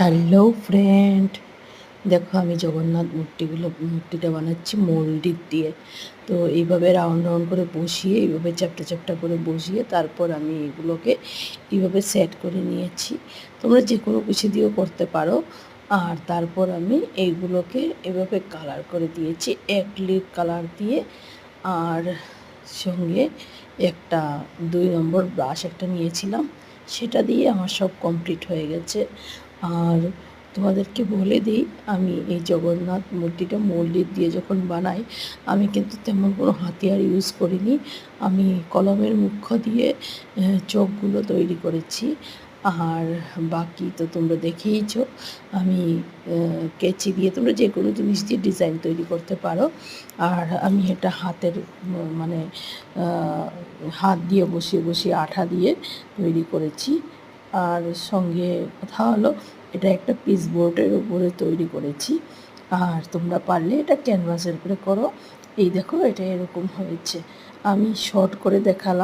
Hello friend দেখো, আমি জগন্নাথ মূর্তিগুলো, মূর্তিটা বানাচ্ছি মন্দির দিয়ে। তো এইভাবে রাউন্ড রাউন্ড করে বসিয়ে, এইভাবে চ্যাপটা চ্যাপটা করে বসিয়ে, তারপর আমি এগুলোকে এইভাবে সেট করে নিয়েছি। তোমরা যে কোনো কিছু দিয়েও করতে পারো। আর তারপর আমি এইগুলোকে এভাবে কালার করে দিয়েছি এক লিড কালার দিয়ে। আর সঙ্গে একটা দুই নম্বর ব্রাশ একটা নিয়েছিলাম, সেটা দিয়ে আমার সব কমপ্লিট হয়ে গেছে। আর তোমাদেরকে বলে দিই, আমি এই জগন্নাথ মূর্তিটা মল্লির দিয়ে যখন বানাই, আমি কিন্তু তেমন কোনো হাতিয়ার ইউজ করিনি। আমি কলমের মুখ্য দিয়ে চোখগুলো তৈরি করেছি। আর বাকি তো তোমরা দেখেইছো, আমি কেচি দিয়ে তোমরা যে কোনো জিনিস দিয়ে ডিজাইন তৈরি করতে পারো। আর আমি এটা হাতের মানে হাত দিয়ে বসিয়ে বসিয়ে আঠা দিয়ে তৈরি করেছি। আর সঙ্গে কথা হলো, এটা একটা পিস বোর্ডের উপরে তৈরি করেছি। আর তোমরা পারলে এটা ক্যানভাসের উপরে করো। এই দেখো এটা এরকম হয়েছে। আমি শর্ট করে দেখালাম।